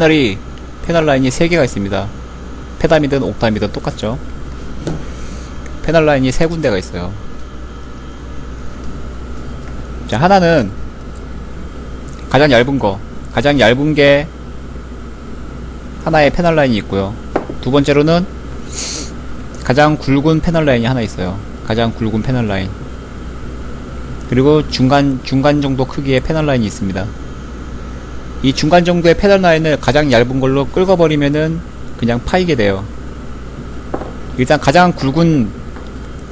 패널이 패널 라인이 3개가 있습니다. 페담이든 옥담이든 똑같죠. 패널 라인이 3군데가 있어요. 자, 하나는 가장 얇은 거, 가장 얇은 게 하나의 패널 라인이 있고요. 두 번째로는 가장 굵은 패널 라인이 하나 있어요. 가장 굵은 패널 라인. 그리고 중간, 중간 정도 크기의 패널 라인이 있습니다. 이 중간 정도의 패널 라인을 가장 얇은 걸로 끌어버리면은 그냥 파이게 돼요. 일단 가장 굵은,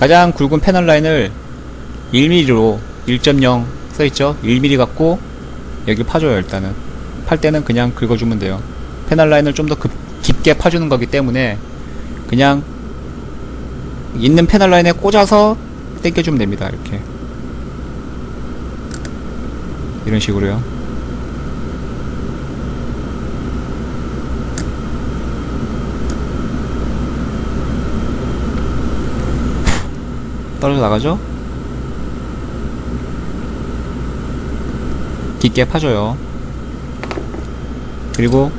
가장 굵은 패널 라인을 1mm로 1.0 써있죠? 1mm 갖고 여기 파줘요, 일단은. 팔 때는 그냥 긁어주면 돼요. 패널 라인을 좀 더 깊게 파주는 거기 때문에 그냥 있는 패널 라인에 꽂아서 당겨주면 됩니다, 이렇게. 이런 식으로요. 떨어져 나가죠? 깊게 파줘요. 그리고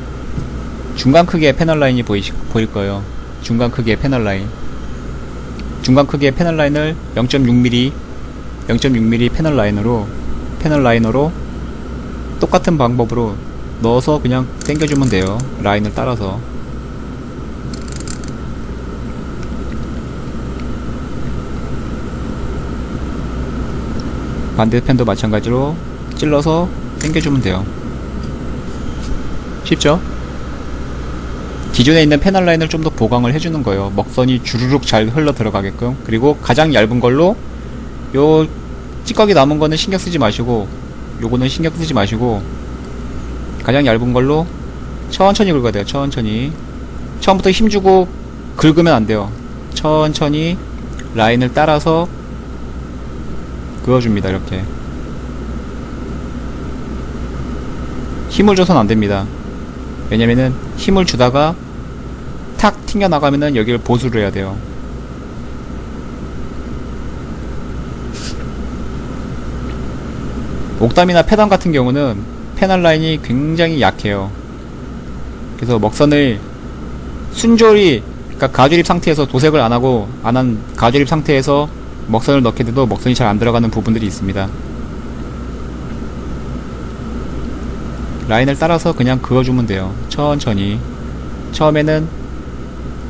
중간 크기의 패널 라인이 보이시, 보일 거예요. 중간 크기의 패널 라인. 중간 크기의 패널 라인을 0.6mm, 0.6mm 패널 라인으로, 패널 라이너로 똑같은 방법으로 넣어서 그냥 당겨주면 돼요. 라인을 따라서. 반대편도 마찬가지로 찔러서 당겨주면 돼요. 쉽죠? 기존에 있는 패널 라인을 좀 더 보강을 해주는 거예요. 먹선이 주르륵 잘 흘러 들어가게끔. 그리고 가장 얇은 걸로 요 찌꺼기 남은 거는 신경 쓰지 마시고 요거는 신경 쓰지 마시고 가장 얇은 걸로 천천히 긁어야 돼요. 천천히. 처음부터 힘주고 긁으면 안 돼요. 천천히 라인을 따라서 그어줍니다. 이렇게. 힘을 줘선 안 됩니다. 왜냐면은 힘을 주다가 탁 튕겨나가면은 여기를 보수를 해야 돼요. 옥담이나 페담 같은 경우는 패널 라인이 굉장히 약해요. 그래서 먹선을 순조리, 그러니까 가조립 상태에서 도색을 안 하고 안 한 가조립 상태에서 먹선을 넣게 돼도 먹선이 잘 안 들어가는 부분들이 있습니다. 라인을 따라서 그냥 그어주면 돼요. 천천히. 처음에는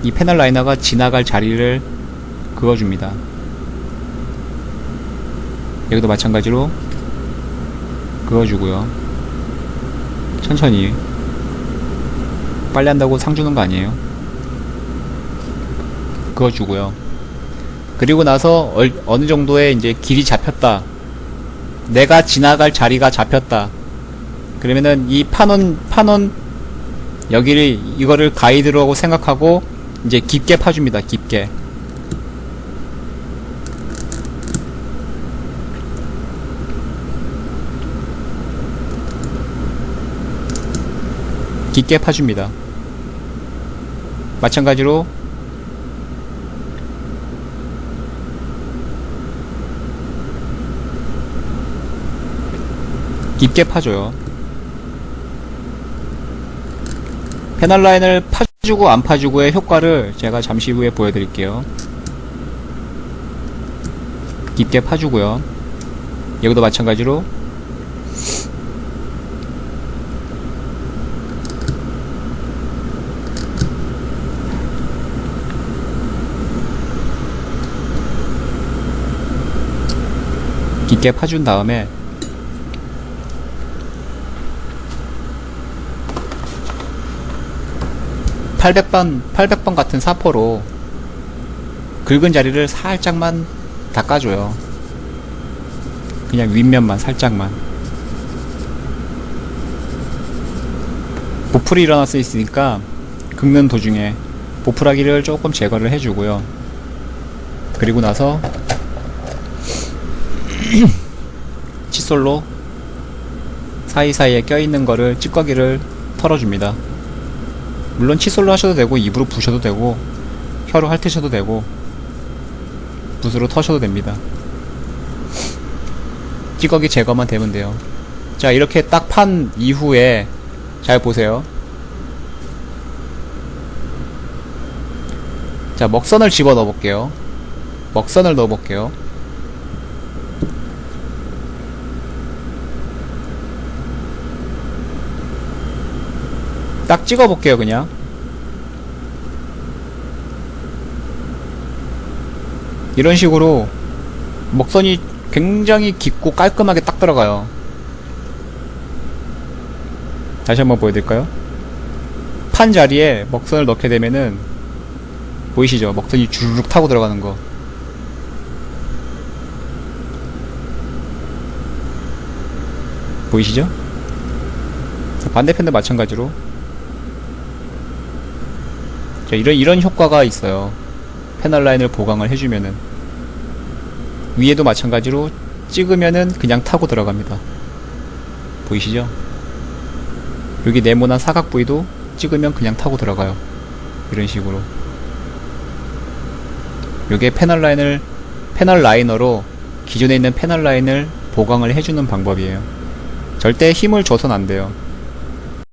이 패널 라이너가 지나갈 자리를 그어줍니다. 여기도 마찬가지로 그어주고요. 천천히. 빨리 한다고 상 주는 거 아니에요. 그어주고요. 그리고 나서 얼, 어느 정도의 이제 길이 잡혔다. 내가 지나갈 자리가 잡혔다. 그러면은 이 판원 판원 여기를 이거를 가이드라고 생각하고 이제 깊게 파줍니다. 깊게. 깊게 파줍니다. 마찬가지로 깊게 파줘요. 패널 라인을 파주고 안 파주고의 효과를 제가 잠시 후에 보여드릴게요. 깊게 파주고요. 여기도 마찬가지로 깊게 파준 다음에 (800번) (800번) 같은 사포로 긁은 자리를 살짝만 닦아줘요. 그냥 윗면만 살짝만. 보풀이 일어날 수 있으니까 긁는 도중에 보풀하기를 조금 제거를 해주고요. 그리고 나서 칫솔로 사이사이에 껴있는 거를 찌꺼기를 털어줍니다. 물론 칫솔로 하셔도 되고 입으로 부셔도 되고 혀로 핥으셔도 되고 붓으로 터셔도 됩니다. 찌꺼기 제거만 되면 돼요. 자 이렇게 딱 판 이후에 잘 보세요. 자 먹선을 집어 넣어 볼게요. 먹선을 넣어 볼게요. 딱 찍어 볼게요, 그냥. 이런 식으로 먹선이 굉장히 깊고 깔끔하게 딱 들어가요. 다시 한번 보여드릴까요? 판 자리에 먹선을 넣게 되면은 보이시죠? 먹선이 주르륵 타고 들어가는 거. 보이시죠? 자, 반대편도 마찬가지로. 자, 이런, 이런 효과가 있어요. 패널 라인을 보강을 해주면은. 위에도 마찬가지로 찍으면은 그냥 타고 들어갑니다. 보이시죠? 여기 네모난 사각 부위도 찍으면 그냥 타고 들어가요. 이런 식으로. 요게 패널 라인을, 패널 라이너로 기존에 있는 패널 라인을 보강을 해주는 방법이에요. 절대 힘을 줘선 안 돼요.